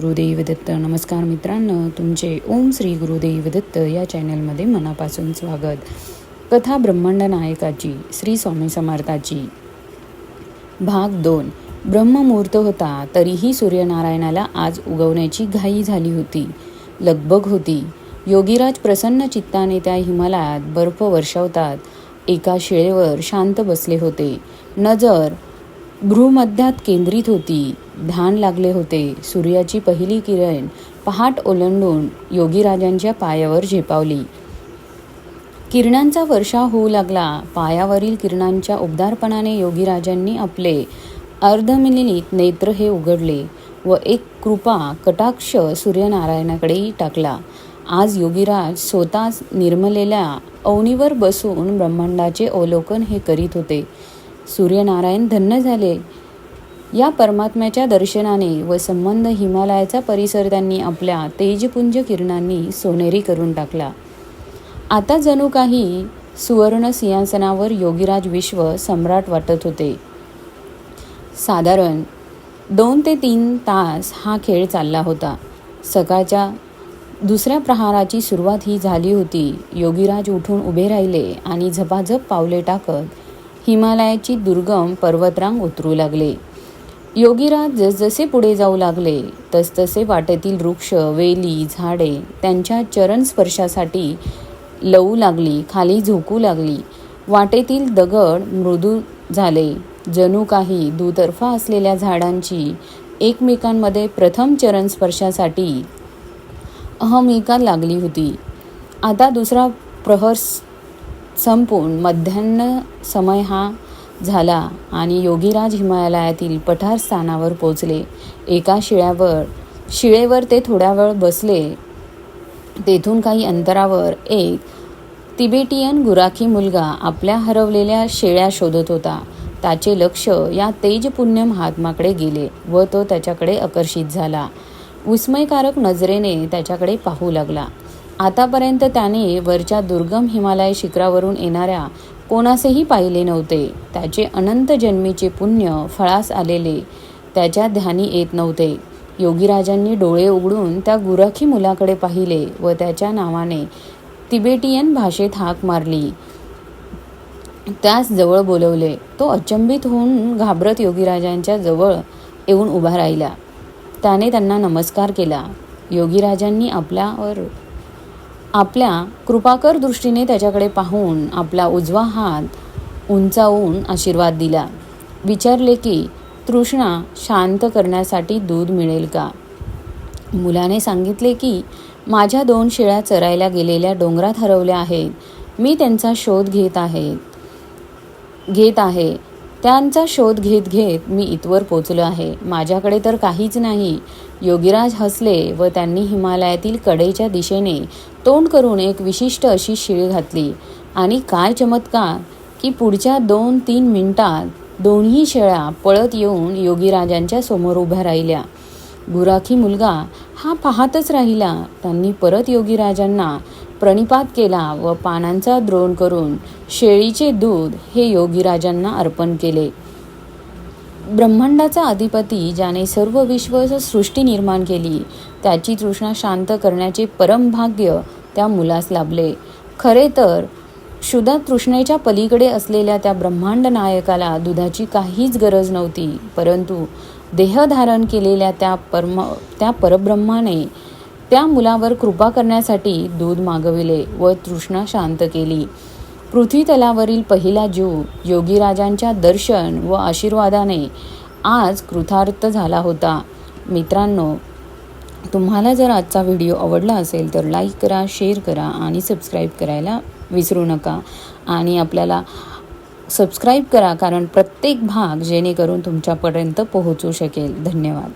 गुरुदेव दत्त नमस्कार मित्रांनो. तुमचे ओम श्री गुरुदेव दत्त या चॅनलमध्ये मनापासून स्वागत. कथा ब्रह्मांड नायकाची श्री स्वामी समर्थाची. भाग दोन. ब्रह्ममुहूर्त होता तरीही सूर्यनारायणाला आज उगवण्याची घाई झाली होती. लगबग होती. योगीराज प्रसन्न चित्ताने त्या हिमालयात बर्फ वर्षवतात. एका शिळेवर शांत बसले होते. नजर भ्रूमध्यात केंद्रित होती. ध्यान लागले होते. सूर्याची पहिली किरण पहाट ओलांडून योगीराजांच्या पायावर झेपावली. किरणांचा वर्षाव होऊ लागला. पायावरील किरणांच्या उबदारपणाने योगीराजांनी आपले अर्धमिलित नेत्र हे उघडले व एक कृपा कटाक्ष सूर्यनारायणाकडेही टाकला. आज योगीराज स्वतःच निर्मलेल्या अवनीवर बसून ब्रह्मांडाचे अवलोकन हे करीत होते. सूर्यनारायण धन्य झाले. या परमात्म्याच्या दर्शनाने व संबंध हिमालयाचा परिसर त्यांनी आपल्या तेजपुंज किरणांनी सोनेरी करून टाकला. आता जणू काही सुवर्ण सिंहासनावर योगीराज विश्व सम्राट वाटत होते. साधारण दोन ते तीन तास हा खेळ चालला होता. सकाळच्या दुसऱ्या प्रहाराची सुरुवात ही झाली होती. योगीराज उठून उभे राहिले आणि झपाझप पावले टाकत हिमालयाची दुर्गम पर्वतरांग उतरू लागले. योगीराज जसजसे पुढे जाऊ लागले तसतसे वाटेतील वृक्ष वेली झाडे त्यांच्या चरण स्पर्शासाठी लवू लागली खाली झोकू लागली. वाटेतील दगड मृदू झाले. जणू काही दुतर्फा असलेल्या झाडांची एकमेकांमध्ये प्रथम चरण स्पर्शासाठी अहमिका लागली होती. आता दुसरा प्रहर संपून मध्यान्न समय हा झाला आणि योगीराज हिमालयातील पठार स्थानावर पोचले. एका शिळ्यावर शिळेवर ते थोड्या वेळ बसले. तेथून काही अंतरावर एक तिबेटियन गुराखी मुलगा आपल्या हरवलेल्या शेळ्या शोधत होता. त्याचे लक्ष या तेजपुण्य महात्माकडे गेले व तो त्याच्याकडे आकर्षित झाला. विस्मयकारक नजरेने त्याच्याकडे पाहू लागला. आतापर्यंत त्याने वरच्या दुर्गम हिमालय शिखरावरून येणाऱ्या कोणासही पाहिले नव्हते. त्याचे अनंत जन्मीचे पुण्य फळास आलेले त्याच्या ध्यानी येत नव्हते. योगीराजांनी डोळे उघडून त्या गुराखी मुलाकडे पाहिले व त्याच्या नावाने तिबेटियन भाषेत हाक मारली. त्यास जवळ बोलवले. तो अचंबित होऊन घाबरत योगीराजांच्या जवळ येऊन उभा राहिला. त्याने त्यांना नमस्कार केला. योगीराजांनी आपल्यावर आपल्या कृपाकर दृष्टीने त्याच्याकडे पाहून आपला उजवा हात उंचावून आशीर्वाद दिला. विचारले की तृष्णा शांत करण्यासाठी दूध मिळेल का? मुलाने सांगितले की माझ्या दोन शेळ्या चरायला गेलेल्या डोंगरात हरवल्या आहेत. मी त्यांचा शोध घेत आहे घेत आहे. त्यांचा शोध घेत घेत मी इथवर पोचलो आहे. माझ्याकडे तर काहीच नाही. योगीराज हसले व त्यांनी हिमालयातील कडेच्या दिशेने तोंड करून एक विशिष्ट अशी शिळ घातली. आणि काय चमत्कार की पुढच्या दोन तीन मिनिटात दोन्ही शेळ्या पळत येऊन योगीराजांच्या समोर उभ्या राहिल्या. गुराखी मुलगा हा पाहतच राहिला. त्यांनी परत योगीराजांना प्रणिपात केला व पानांचा द्रोण करून शेळीचे दूध हे योगीराजांना अर्पण केले. ब्रह्मांडाचा अधिपती ज्याने सर्व विश्व सृष्टी निर्माण केली त्याची तृष्णा शांत करण्याचे परमभाग्य त्या मुलास लाभले. खरे तर शुदा तृष्णेच्या पलीकडे असलेल्या त्या ब्रह्मांड नायकाला दुधाची काहीच गरज नव्हती परंतु देह धारण केलेल्या त्या परम त्या परब्रह्माने त्या मुलावर कृपा करण्यासाठी दूध मागविले व तृष्णा शांत केली. पृथ्वीतलावरील पहिला जीव योगीराजांच्या दर्शन व आशीर्वादाने आज कृतार्थ झाला होता. मित्रांनो तुम्हाला जर आजचा व्हिडिओ आवडला असेल तर लाईक करा शेअर करा आणि सबस्क्राईब करायला विसरू नका. आणि आपल्याला सबस्क्राईब करा कारण प्रत्येक भाग जेणेकरून तुमच्यापर्यंत पोहोचू शकेल. धन्यवाद.